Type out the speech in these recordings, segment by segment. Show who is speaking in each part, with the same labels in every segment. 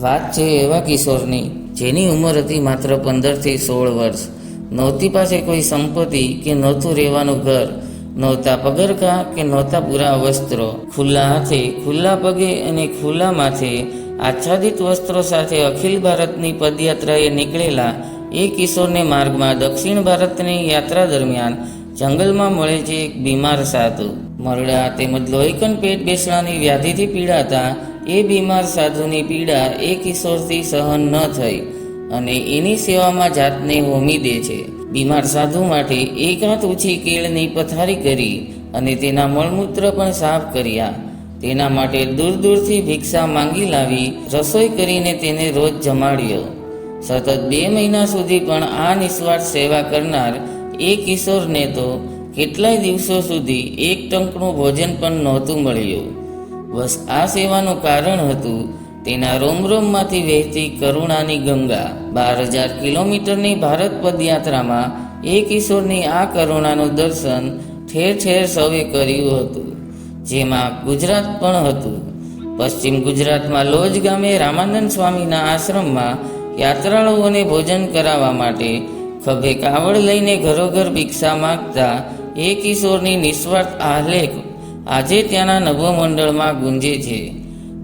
Speaker 1: વાત છે એવા કિશોરની, જેની ઉંમર હતી માત્ર પંદરથી સોળ વર્ષ. નહોતી પાસે કોઈ સંપત્તિ કે નહોતું રહેવાનું ઘર, નહોતા પગરખા કે નહોતા પૂરા વસ્ત્રો. ખુલ્લા હાથે, ખુલ્લા પગે અને ખુલ્લા માથે આચ્છાદિત વસ્ત્રો સાથે અખિલ ભારતની પદયાત્રાએ નીકળેલા એ કિશોરને માર્ગમાં દક્ષિણ ભારતની યાત્રા દરમિયાન જંગલમાં મળે છે એક બીમાર સાધુ. મરડા તેમજ લોહીકન પેટ બેસણાની વ્યાધિથી પીડાતા એ બીમાર સાધુની પીડા એ કિશોરથી સહન ન થઈ અને એની સેવામાં જાતને હોમી દે છે. બીમાર સાધુ માટે એકાંત ઊંચી કેળની પથારી કરી અને તેના મળમૂત્ર પણ સાફ કર્યા. તેના માટે દૂર દૂરથી ભિક્ષા માંગી લાવી રસોઈ કરીને તેને રોજ જમાડ્યો. સતત બે મહિના સુધી પણ આ નિસ્વાર્થ સેવા કરનાર એ કિશોરને તો કેટલાય દિવસો સુધી એક ટંકનું ભોજન પણ નહોતું મળ્યું. બસ આ સેવાનું કારણ હતું તેના રોમ રોમમાંથી વહેતી કરુણાની ગંગા. બાર હજાર કિલોમીટરની ભારત પદયાત્રામાં એ કિશોરની આ કરુણાનું દર્શન ઠેર ઠેર સૌએ કર્યું હતું, જેમાં ગુજરાત પણ હતું. પશ્ચિમ ગુજરાતમાં લોજ ગામે રામાનંદ સ્વામીના આશ્રમમાં યાત્રાળુઓને ભોજન કરાવવા માટે ખભે કાવડ લઈને ઘરોઘર ભિક્ષા માંગતા એ કિશોરની નિસ્વાર્થ આલેખ આજે ત્યાંના નભોમંડળમાં ગુંજે છે.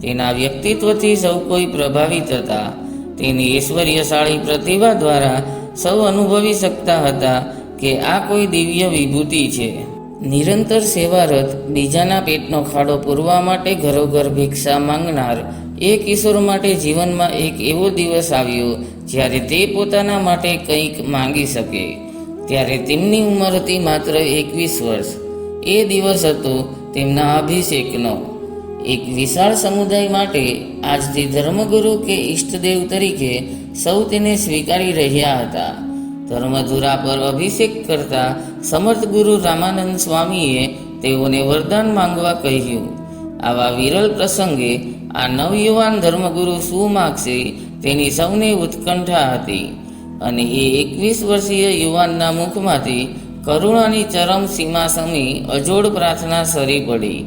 Speaker 1: તેના વ્યક્તિત્વથી સૌ કોઈ પ્રભાવિત હતા. તેની ઐશ્વર્યશાળી પ્રતિભા દ્વારા સૌ અનુભવી શકતા હતા કે આ કોઈ દિવ્ય વિભૂતિ છે. નિરંતર સેવારત બીજાના પેટનો ખાડો પૂરવા માટે ઘરોઘર ભિક્ષા માંગનાર એ કિશોર માટે જીવનમાં એક એવો દિવસ આવ્યો જ્યારે તે પોતાના માટે કંઈક માંગી શકે. ત્યારે તેમની ઉંમર હતી માત્ર એકવીસ વર્ષ. એ દિવસ હતો તેમના અભિષેકનો. એક વિશાળ સમુદાય માટે આજથી ધર્મગુરુ કે ઈષ્ટદેવ તરીકે સૌ તેને સ્વીકારી રહ્યા હતા. ધર્મધુરા પર અભિષેક કરતા સમર્થ ગુરુ રામાનંદ સ્વામીએ તેઓને વરદાન માંગવા કહ્યું. આવા વિરલ પ્રસંગે આ નવયુવાન ધર્મગુરુ શું માગશે તેની સૌને ઉત્કંઠા હતી. અને એ એકવીસ વર્ષીય યુવાનના મુખમાંથી કરુણાની ચરમ સીમા સમી અજોડ પ્રાર્થના સરી પડી.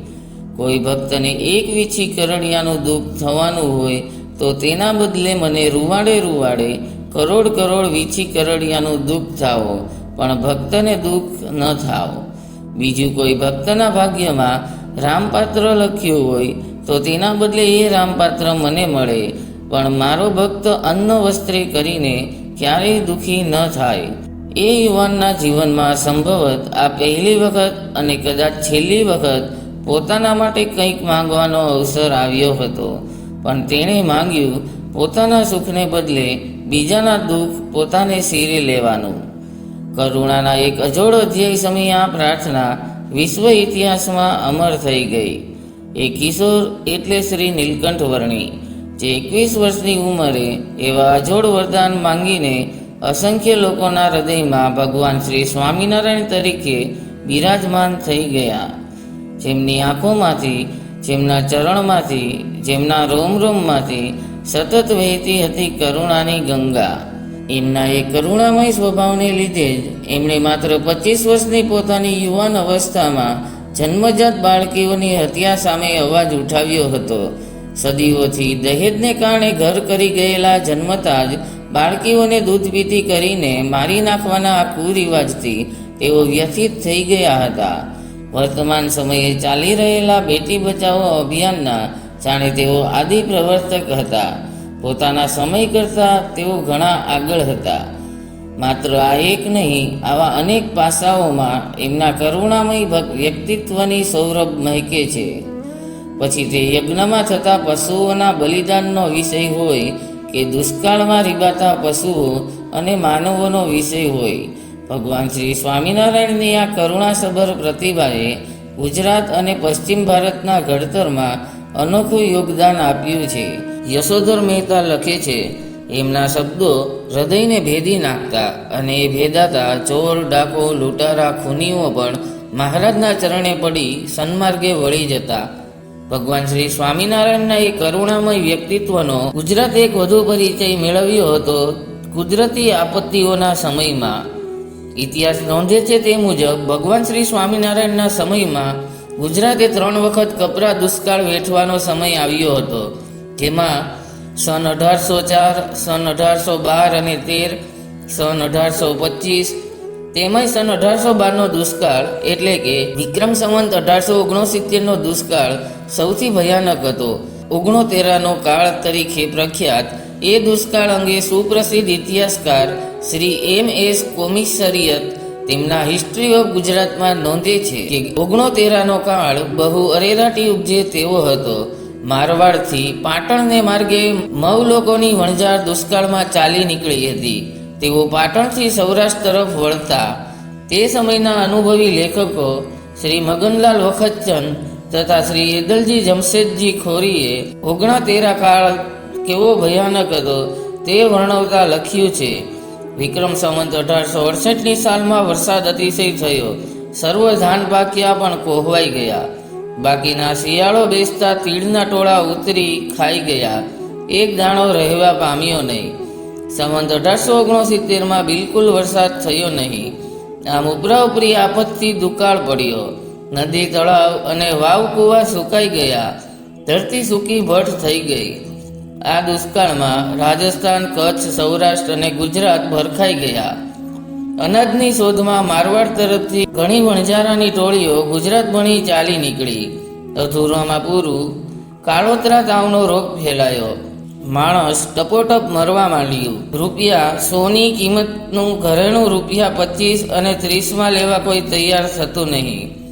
Speaker 1: કોઈ ભક્તને એક વીછી કરડિયાનું દુઃખ થવાનું હોય, તો તેના બદલે મને રૂવાડે રૂવાડે કરોડ કરોડ વીછી કરડિયાનું દુઃખ થાવો પણ ભક્તને દુઃખ ન થાવો બીજું કોઈ ભક્તના ભાગ્યમાં રામપાત્ર લખ્યું હોય, તો તેના બદલે એ રામપાત્ર મને મળે. પણ મારો ભક્ત અન્ન વસ્ત્રે કરીને ક્યારેય દુઃખી ન થાય. એ યુવાનના જીવનમાં સંભવત આ પહેલી વખત અને કદાચ છેલ્લી વખત પોતાના માટે કંઈક માંગવાનો અવસર આવ્યો હતો. પણ તેણે માંગ્યું પોતાના સુખને બદલે બીજાના દુઃખ પોતાને શીરે લેવાનું. કરુણાના એક અજોડ અધ્યાય સમયે આ પ્રાર્થના વિશ્વ ઇતિહાસમાં અમર થઈ ગઈ. એ કિશોર એટલે શ્રી નીલકંઠ વર્ણી, જે એકવીસ વર્ષની ઉંમરે એવા અજોડ વરદાન માંગીને અસંખ્ય લોકોના હૃદયમાં ભગવાન શ્રી સ્વામિનારાયણ તરીકે બિરાજમાન થઈ ગયા. જેમની આંખોમાંથી, જેમના ચરણમાંથી, જેમના રોમ રોમમાંથી સતત વહેતી હતી કરુણાની ગંગા. એમના એ કરુણામય સ્વભાવને લીધે જ એમણે માત્ર પચીસ વર્ષની પોતાની યુવાન અવસ્થામાં જન્મજાત બાળકીઓની હત્યા સામે અવાજ ઉઠાવ્યો હતો. સદીઓથી દહેજને કારણે ઘર કરી ગયેલા જન્મતા જ બાળકીઓને દૂધ પીતી કરીને મારી નાખવાના આ કુરિવાજથી તેઓ વ્યથિત થઈ ગયા હતા. વર્તમાન સમયે ચાલી રહેલા બેટી બચાવો અભિયાનના જાણે તેઓ આદિ પ્રવર્તક હતા. પોતાના સમય કરતાં તેઓ ઘણા આગળ હતા. માત્ર આ એક નહીં, આવા અનેક પાસાઓમાં એમના કરુણામય વ્યક્તિત્વની સૌરભ મહેકે છે. પછી તે યજ્ઞમાં થતા પશુઓના બલિદાનનો વિષય હોય કે દુષ્કાળમાં રીબાતા પશુઓ અને માનવોનો વિષય હોય. ભગવાન શ્રી સ્વામિનારાયણની આ કરુણાસભર પ્રતિભાએ ગુજરાત અને પશ્ચિમ ભારતના ઘડતરમાં અનોખું યોગદાન આપ્યું છે. યશોધર મહેતા લખે છે, એમના શબ્દો હૃદયને ભેદી નાખતા અને એ ભેદાતા ચોર, ડાકો, લૂંટારા, ખૂનીઓ પણ મહારાજના ચરણે પડી સન્માર્ગે વળી જતા ભગવાન શ્રી સ્વામિનારાયણના એ કરુણામય વ્યક્તિત્વનો ગુજરાત એક વધુ પરિચય મેળવ્યો હતો કુદરતી આપત્તિઓના સમયમાં. ઇતિહાસ નોંધે છે તે મુજબ ભગવાન શ્રી સ્વામિનારાયણના સમયમાં ગુજરાતે ત્રણ વખત કપરા દુષ્કાળ વેઠવાનો સમય આવ્યો હતો, જેમાં સન અઢારસો ચાર, સન અઢારસો બાર અને તેર, સન અઢારસો પચીસ તેમાંય સન અઢારસો બારનો દુષ્કાળ એટલે કે વિક્રમ સંવંત અઢારસો ઓગણસિત્તેરનો દુષ્કાળ સૌથી ભયાનક હતો. ઓગણોતેરાનો કાળ તરીકે પ્રખ્યાત, એ દુષ્કાળ અંગે સુપ્રસિદ્ધ ઇતિહાસકાર શ્રી એમ એસ કોમિસરિયત તેમના હિસ્ટ્રી ઓફ ગુજરાતમાં નોંધે છે કે ઓગણોતેરાનો કાળ બહુ અરેરાટી ઉપજે તેવો હતો. મારવાડથી પાટણને માર્ગે મવ લોકોની વણઝાર દુષ્કાળમાં ચાલી નીકળી હતી. તેઓ પાટણથી સૌરાષ્ટ્ર તરફ વળતા. તે સમયના અનુભવી લેખકો શ્રી મગનલાલ વખતચંદ તથા શ્રી એદલજી જમશેદજી ખોરીએ ઓગણા તેરા કાળ કેવો ભયાનક હતો તે વર્ણવતા લખ્યું છે. વિક્રમ સંવંત અઢારસો અડસઠની સાલમાં વરસાદ અતિશય થયો. સર્વ ધાન પાક્યા પણ કોહવાઈ ગયા. બાકીના શિયાળો બેસતા તીડના ટોળા ઉતરી ખાઈ ગયા. એક દાણો રહેવા પામ્યો નહીં. સંવંત અઢારસો ઓગણસિત્તેરમાં બિલકુલ વરસાદ થયો નહીં. આમ ઉપરા ઉપરી આપત્તિ દુકાળ પડ્યો. નદી તળાવ અને વાવ કુવા સુકાઈ ગયા. ધરતી સૂકી ભટ્ટ થઈ ગઈ. આ દુષ્કાળમાં રાજસ્થાન, કચ્છ, સૌરાષ્ટ્ર અને ગુજરાત ભરખાઈ ગયા. અનાજની શોધમાં મારવાડ તરફથી ઘણી વણઝારાની ટોળીઓ ગુજરાત ભણી ચાલી નીકળી. અધૂરામાં પૂરું કાળોતરા તાવનો રોગ ફેલાયો. માણસ ટપોટપ મરવા માંડ્યું. રૂપિયા સોની કિંમતનું ઘરેણું રૂપિયા પચીસ અને ત્રીસમાં લેવા કોઈ તૈયાર થતું નહીં.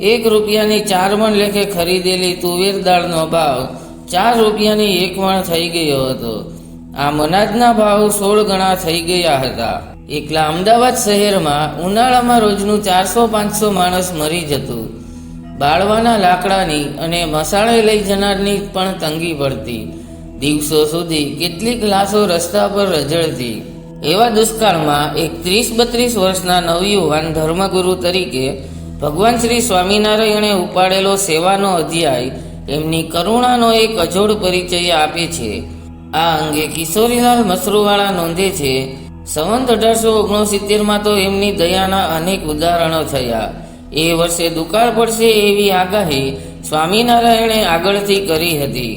Speaker 1: એક રૂપિયાની ચાર મણ લેખે ખરીદેલી તુવેર દાળનો ભાવ ચાર રૂપિયાની એક મણ થઈ ગયો હતો. આ મનાજના ભાવ સોળ ગણા થઈ ગયા હતા. એકલા અમદાવાદ શહેરમાં ઉનાળામાં રોજનું ચારસો પાંચસો માણસ મરી જતું. બાળવાના લાકડાની અને મસાળે લઈ જનારની પણ તંગી પડતી. દિવસો સુધી કેટલીક લાશો રસ્તા પર રજળતી એવા દુષ્કાળમાં એક ત્રીસ બત્રીસ વર્ષના નવયુવાન ધર્મગુરુ તરીકે ભગવાન શ્રી સ્વામિનારાયણે ઉપાડેલો સેવાનો અધ્યાય એમની કરુણાનો એક અજોડ પરિચય આપે છે. આ અંગે કિશોરીલાલ મસરૂવાળા નોંધે છે, સંવંત અઢારસો ઓગણસિત્તેરમાં તો એમની દયાના અનેક ઉદાહરણો થયા. એ વર્ષે દુકાળ પડશે એવી આગાહી સ્વામિનારાયણે આગળથી કરી હતી.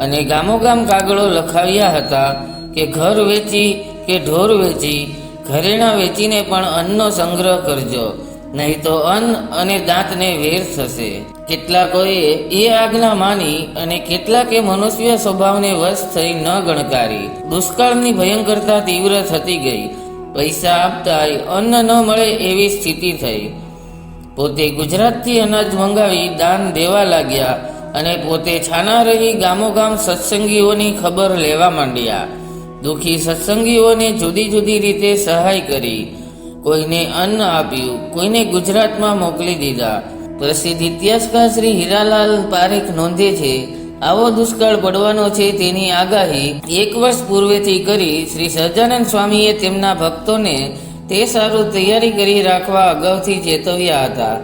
Speaker 1: અને ગામોગામ કાગળો લખાવ્યા હતા કે ઘર વેચી કે ઢોર વેચી, ઘરેણાં વેચીને પણ અન્નનો સંગ્રહ કરજો. નહીં તો અન્ન અને દાંતને વેર થશે. કેટલાકોએ એ આજ્ઞા માની અને કેટલાકે મનુષ્ય સ્વભાવને વશ થઈ ન ગણકારી. દુષ્કાળની ભયંકરતા તીવ્ર થતી ગઈ. પૈસા આપતાય, અન્ન ન મળે એવી સ્થિતિ થઈ. પોતે ગુજરાતથી અનાજ મંગાવી દાન દેવા લાગ્યા અને પોતે છાના રહી ગામોગામ સત્સંગીઓની ખબર લેવા માંડ્યા. દુઃખી સત્સંગીઓને જુદી જુદી રીતે સહાય કરી. કોઈને અન્ન આપ્યું, કોઈને ગુજરાતમાં મોકલી દીધા. પ્રસિદ્ધ ઇતિહાસકાર શ્રી હીરાલાલ પારેખ નોંધે છે, આવો દુષ્કાળ પડવાનો છે તેની આગાહી એક વર્ષ પૂર્વેથી કરી શ્રી સહજાનંદ સ્વામીએ તેમના ભક્તોને તે સારું તૈયારી કરી રાખવા અગાઉથી ચેતવ્યા હતા.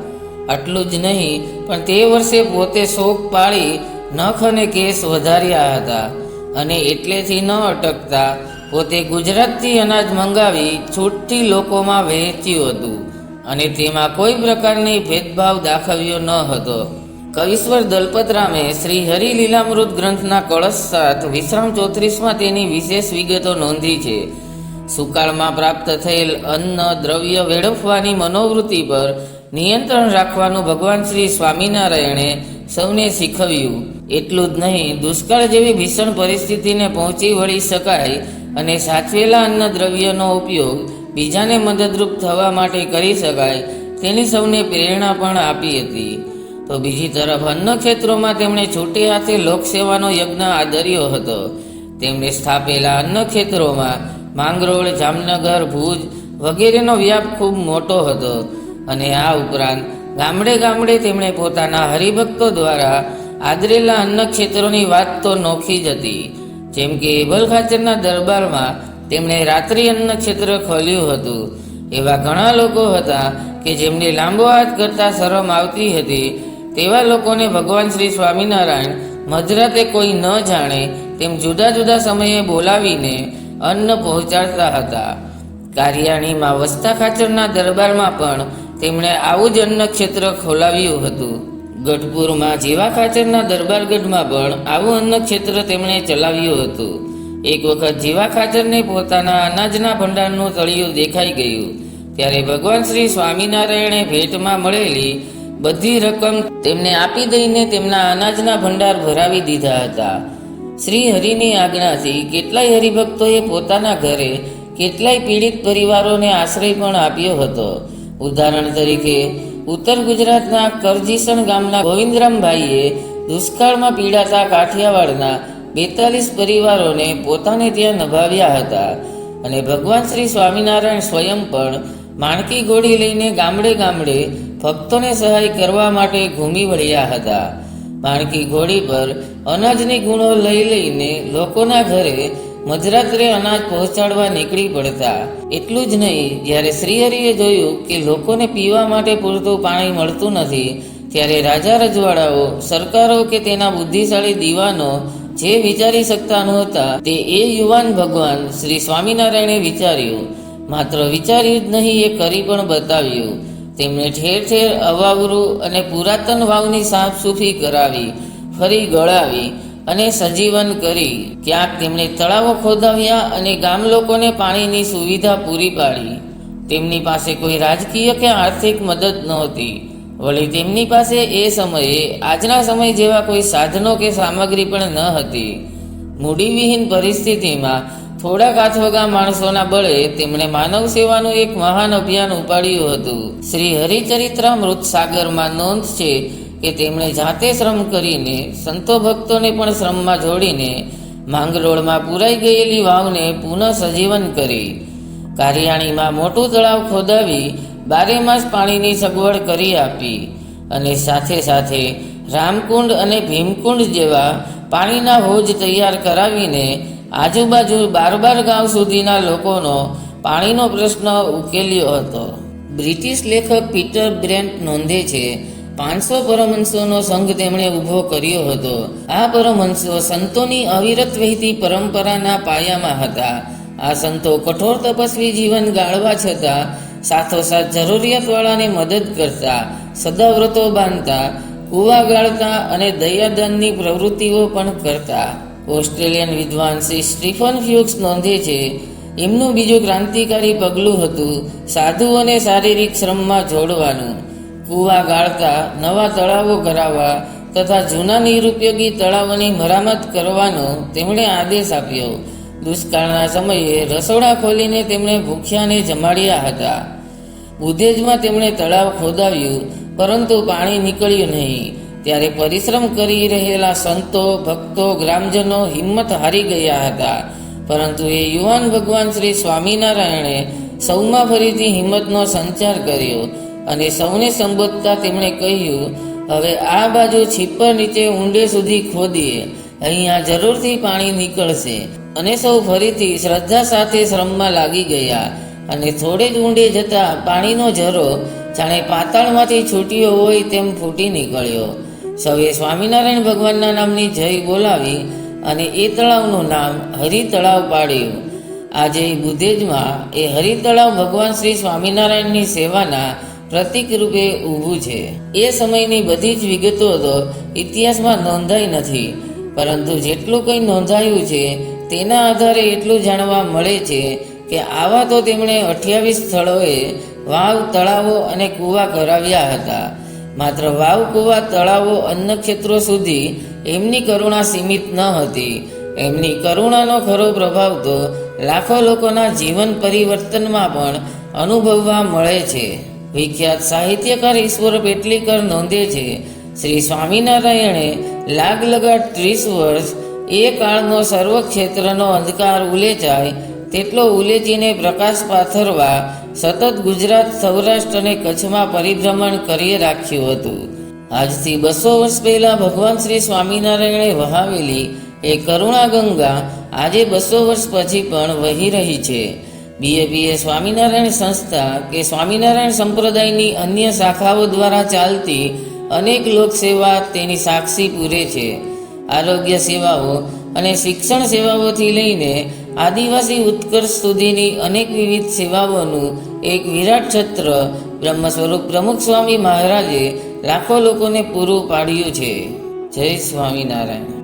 Speaker 1: આટલું જ નહીં, પણ તે વર્ષે પોતે શોક પાળી નખ અને કેસ વધાર્યા હતા. અને એટલેથી ન અટકતા પોતે ગુજરાતથી અનાજ મંગાવી છૂટથી લોકોમાં વહેંચ્યું હતું. અને તેમાં કોઈ પ્રકારની ભેદભાવ દાખવ્યો ન હતો. કવિશ્વર દલપતરામે શ્રી હરિ લીલામૃત ગ્રંથના કળશ સાથ વિશ્રામ ચોત્રીસમાં તેની વિશેષ વિગતો નોંધી છે. સુકાળમાં પ્રાપ્ત થયેલ અન્ન, દ્રવ્ય વેડફવાની મનોવૃત્તિ પર નિયંત્રણ રાખવાનું ભગવાન શ્રી સ્વામિનારાયણે સૌને શીખવ્યું. એટલું જ નહીં, દુષ્કાળ જેવી ભીષણ પરિસ્થિતિને પહોંચી વળી શકાય અને સાચવેલા અન્ન દ્રવ્યનો ઉપયોગ બીજાને મદદરૂપ થવા માટે કરી શકાય, તેની સૌને પ્રેરણા પણ આપી હતી. તો બીજી તરફ અન્ન ક્ષેત્રોમાં તેમણે છૂટે હાથે લોકસેવાનો યજ્ઞ આદર્યો હતો. તેમણે સ્થાપેલા અન્ન ક્ષેત્રોમાં માંગરોળ, જામનગર, ભુજ વગેરેનો વ્યાપ ખૂબ મોટો હતો અને આ ઉપરાંત ગામડે ગામડે તેમણે પોતાના હરિભક્તો દ્વારા આદરેલા અન્ન ક્ષેત્રોની વાત તો નોખી જ હતી. જેમ કે એબલ ખાચરના દરબારમાં તેમણે રાત્રિ અન્ન ક્ષેત્ર ખોલ્યું હતું. એવા ઘણા લોકો હતા કે જેમને લાંબો હાથ કરતા શરમ આવતી હતી. તેવા લોકોને ભગવાન શ્રી સ્વામિનારાયણ મધરાતે કોઈ ન જાણે તેમ જુદા જુદા સમયે બોલાવીને અન્ન પહોંચાડતા હતા. કારિયાણીમાં વસ્તા ખાચરના દરબારમાં પણ તેમણે આવું જ અન્ન ક્ષેત્ર ખોલાવ્યું હતું. ગઢપુરમાં જેવા ખાચરના દરબારગઢમાં પણ આવું અન્નક્ષેત્ર તેમણે ચલાવ્યું હતું. એક વખત જીવા ખાચરને પોતાના અનાજના ભંડારનું તળિયું દેખાઈ ગયું. ત્યારે ભગવાન શ્રી સ્વામિનારાયણે ભેટમાં મળેલી બધી રકમ તેમને આપી દઈને તેમના અનાજના ભંડાર ભરાવી દીધા હતા. શ્રી હરિની આજ્ઞાથી કેટલાય હરિભક્તોએ પોતાના ઘરે કેટલાય પીડિત પરિવારોને આશ્રય પણ આપ્યો હતો. ઉદાહરણ તરીકે, ઉત્તર ગુજરાતના કરજીસણ ગામના ગોવિંદરામભાઈએ દુષ્કાળમાં પીડાતા કાઠિયાવાડના બેતાલીસ પરિવારોને પોતાને ત્યાં નભાવ્યા હતા અને ભગવાન શ્રી સ્વામિનારાયણ સ્વયં પણ માણકી ઘોડી લઈને ગામડે ગામડે ભક્તોને સહાય કરવા માટે ઘૂમી વળ્યા હતા. માણકી ઘોડી પર અનાજની ગુણો લઈ લઈને લોકોના ઘરે મધરાત્રે અનાજ પહોંચાડવા નીકળી પડતા, એટલું જ નહીં, જ્યારે શ્રીહરિએ જોયું કે લોકોને પીવા માટે પૂરતું પાણી મળતું નથી, ત્યારે રાજા રજવાડાઓ, સરકારો કે તેના બુદ્ધિશાળી દીવાનો જે વિચારી શકતા નહોતા, તે એ યુવાન ભગવાન શ્રી સ્વામિનારાયણે વિચાર્યું. માત્ર વિચાર્યું જ નહીં, એ કરી પણ બતાવ્યું. તેમણે ઠેર ઠેર અવાવરું અને પુરાતન વાવની સાફસૂફી કરાવી, ફરી ગળાવી અને સજીવન કરી ક્યાંક તેમણે તળાવો ખોદાવ્યા અને ગામ લોકોને પાણીની સુવિધા પૂરી પાડી. તેમની પાસે કોઈ રાજકીય કે આર્થિક મદદ નહોતી. વળી તેમની પાસે એ સમયે, આજના સમય જેવા કોઈ સાધનો કે સામગ્રી પણ ન હતી. મૂડીવિહીન પરિસ્થિતિમાં થોડાક આથોગા માણસોના બળે તેમણે માનવ સેવાનું એક મહાન અભિયાન ઉપાડ્યું હતું. શ્રી હરિચરિત્રામૃત સાગરમાં નોંધ છે કે તેમણે જાતે શ્રમ કરીને સંતો ભક્તોને પણ શ્રમમાં જોડીને માંગરોળમાં પુરાઈ ગયેલી વાવને પુનઃ સજીવન કરી. કારિયાણીમાં મોટું તળાવ ખોદાવી બારે માસ પાણીની સગવડ કરી આપી અને સાથે સાથે રામકુંડ અને ભીમકુંડ જેવા પાણીના હોજ તૈયાર કરાવીને આજુબાજુ બાર બાર ગામ સુધીના લોકોનો પાણીનો પ્રશ્ન ઉકેલ્યો હતો. બ્રિટિશ લેખક પીટર બ્રેન્ટ નોંધે છે પાંચસો પરમહંસોનો સંઘ તેમણે ઊભો કર્યો હતો. આ પરમહંસો સંતોની અવિરત વહેતી પરંપરાના પાયામાં હતા. આ સંતો કઠોર તપસ્વી જીવન ગાળવા છતાં સાથોસાથ જરૂરિયાતવાળાને મદદ કરતા, સદાવ્રતો બાંધતા, કૂવા ગાળતા અને દયાદાનની પ્રવૃત્તિઓ પણ કરતા. ઓસ્ટ્રેલિયન વિદ્વાન શ્રી સ્ટીફન ફ્યુક્સ નોંધે છે, એમનું બીજું ક્રાંતિકારી પગલું હતું સાધુઓને શારીરિક શ્રમમાં જોડવાનું. કૂવા ગાળતા, નવા તળાવો કરાવવા તથા જૂના નિરુપયોગી તળાવોની મરામત કરવાનો તેમણે આદેશ આપ્યો. દુષ્કાળના સમયે રસોડા ખોલીને તેમણે ભૂખ્યાને જમાડ્યા હતા. બુધેજમાં તેમણે તળાવ ખોદાવ્યું, પરંતુ પાણી નીકળ્યું નહીં. ત્યારે પરિશ્રમ કરી રહેલા સંતો, ભક્તો, ગ્રામજનો હિંમત હારી ગયા હતા. પરંતુ એ યુવાન ભગવાન શ્રી સ્વામિનારાયણે સૌમાં ફરીથી હિંમતનો સંચાર કર્યો. અને સૌને સંબોધતા તેમણે કહ્યું, હવે આ બાજુ છીપર નીચે ઊંડે સુધી ખોદીએ. અહીંયા જરૂરથી પાણી નીકળશે. અને સૌ ફરીથી શ્રદ્ધા સાથે શ્રમમાં લાગી ગયા. અને થોડે જ ઊંડે જતા પાણીનો ઝરો જાણે પાતાળમાંથી છૂટ્યો હોય તેમ ફૂટી નીકળ્યો. સૌએ સ્વામિનારાયણ ભગવાનના નામની જય બોલાવી અને એ તળાવનું નામ હરિ તળાવ પાડ્યું. આજે બુધેજમાં એ હરિ તળાવ ભગવાન શ્રી સ્વામિનારાયણની સેવાના પ્રતીક રૂપે ઊભું છે. એ સમયની બધી જ વિગતો તો ઇતિહાસમાં નોંધાઈ નથી. પરંતુ જેટલું કંઈ નોંધાયું છે, તેના આધારે એટલું જાણવા મળે છે કે આવા તો તેમણે અઠ્યાવીસ સ્થળોએ વાવ, તળાવો અને કૂવા કરાવ્યા હતા. માત્ર વાવ, કૂવા, તળાવો, અન્નક્ષેત્રો સુધી એમની કરુણા સીમિત ન હતી. એમની કરુણાનો ખરો પ્રભાવ તો લાખો લોકોના જીવન પરિવર્તનમાં પણ અનુભવવા મળે છે. વિખ્યાત સાહિત્યકાર ઈશ્વર પેટલીકર નોંધે છે, શ્રી સ્વામિનારાયણે લાગ લગાડ ત્રીસ વર્ષ એ કાળનો સર્વ ક્ષેત્રનો અંધકાર ઉલેચાય તેટલો ઉલેચીને પ્રકાશ પાથરવા સતત ગુજરાત, સૌરાષ્ટ્ર અને કચ્છમાં પરિભ્રમણ કરી રાખ્યું હતું. આજથી બસો વર્ષ પહેલા ભગવાન શ્રી સ્વામિનારાયણે વહાવેલી એ કરુણા ગંગા આજે બસો વર્ષ પછી પણ વહી રહી છે. બીએપીએ સ્વામિનારાયણ સંસ્થા કે સ્વામિનારાયણ સંપ્રદાયની અન્ય શાખાઓ દ્વારા ચાલતી અનેક લોકસેવા તેની સાક્ષી પૂરે છે. આરોગ્ય સેવાઓ અને શિક્ષણ સેવાઓથી લઈને આદિવાસી ઉત્કર્ષ સુધીની અનેક વિવિધ સેવાઓનું એક વિરાટ છત્ર બ્રહ્મ સ્વરૂપ પ્રમુખ સ્વામી મહારાજે લાખો લોકોને પૂરું પાડ્યું છે. જય સ્વામિનારાયણ.